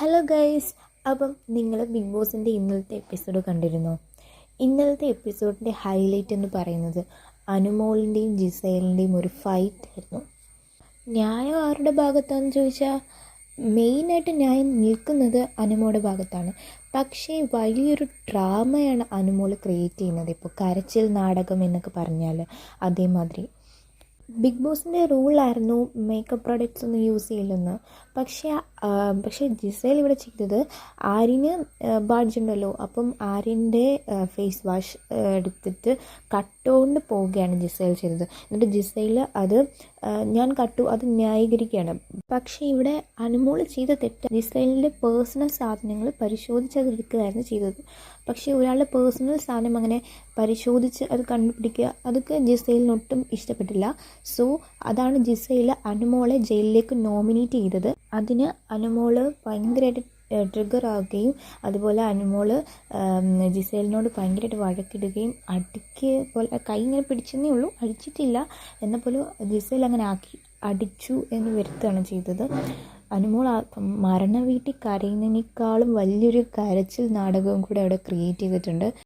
Hello guys അപ്പം നിങ്ങൾ big ബോസിന്റെ ഇന്നലത്തെ എപ്പിസോഡ് കണ്ടിരുന്നു? ഇന്നലത്തെ എപ്പിസോഡിന്റെ ഹൈലൈറ്റ് എന്ന് പറയുന്നത് അനുമോളിന്റെയും ജിസൈലിന്റെയും ഒരു ഫൈറ്റ് ആയിരുന്നു. ന്യായം ആരുടെ ഭാഗത്താണെന്ന് ചോദിച്ചാൽ മെയിനായിട്ട് ന്യായം നിൽക്കുന്നത് അനുമോളുടെ ഭാഗത്താണ്. പക്ഷേ വലിയൊരു ഡ്രാമയാണ് അനുമോൾ ക്രിയേറ്റ് ചെയ്യുന്നത്. ഇപ്പോൾ കരച്ചിൽ നാടകം എന്നൊക്കെ പറഞ്ഞാൽ അതേമാതിരി ബിഗ് ബോസിന്റെ റൂളായിരുന്നു മേക്കപ്പ് പ്രോഡക്റ്റ്സ് ഒന്നും യൂസ് ചെയ്യില്ലെന്ന്. പക്ഷേ പക്ഷേ ജിസേൽ ഇവിടെ ചെയ്തത് ആര്യന് ബാഡ്ജ് ഉണ്ടല്ലോ. അപ്പം ആര്യന്റെ ഫേസ് വാഷ് എടുത്തിട്ട് കട്ടുകൊണ്ട് പോവുകയാണ് ജിസേൽ ചെയ്തത്. എന്നിട്ട് ജിസേൽ അത് ഞാൻ കട്ടു അത് ന്യായീകരിക്കുകയാണ്. പക്ഷേ ഇവിടെ അനുമോൾ ചെയ്ത തെറ്റ് ഇസ്രയേലിന്റെ പേഴ്സണൽ സാധനങ്ങൾ പരിശോധിച്ചതെടുക്കുകയായിരുന്നു ചെയ്തത്. പക്ഷേ ഒരാളുടെ പേഴ്സണൽ സാധനം അങ്ങനെ പരിശോധിച്ച് അത് കണ്ടുപിടിക്കുക അതൊക്കെ ജിസൈലിന് ഒട്ടും ഇഷ്ടപ്പെട്ടില്ല. സോ അതാണ് ജിസൈൽ അനുമോളെ ജയിലിലേക്ക് നോമിനേറ്റ് ചെയ്തത്. അതിന് അനുമോൾ ഭയങ്കരമായിട്ട് ട്രിഗർ ആവുകയും അതുപോലെ അനുമോൾ ജിസേലിനോട് ഭയങ്കരമായിട്ട് വഴക്കിടുകയും അടിക്ക് പോലെ കൈ ഇങ്ങനെ പിടിച്ചെന്നേ ഉള്ളൂ അടിച്ചിട്ടില്ല എന്നാൽ പോലും ജിസേൽ അങ്ങനെ ആക്കി. അടിച്ചു എന്ന് വരുത്തുകയാണ് ചെയ്തത്. അനുമോൾ ആ മരണ വീട്ടിൽ കരയുന്നതിനേക്കാളും വലിയൊരു കരച്ചിൽ നാടകവും കൂടെ അവിടെ ക്രിയേറ്റ് ചെയ്തിട്ടുണ്ട്.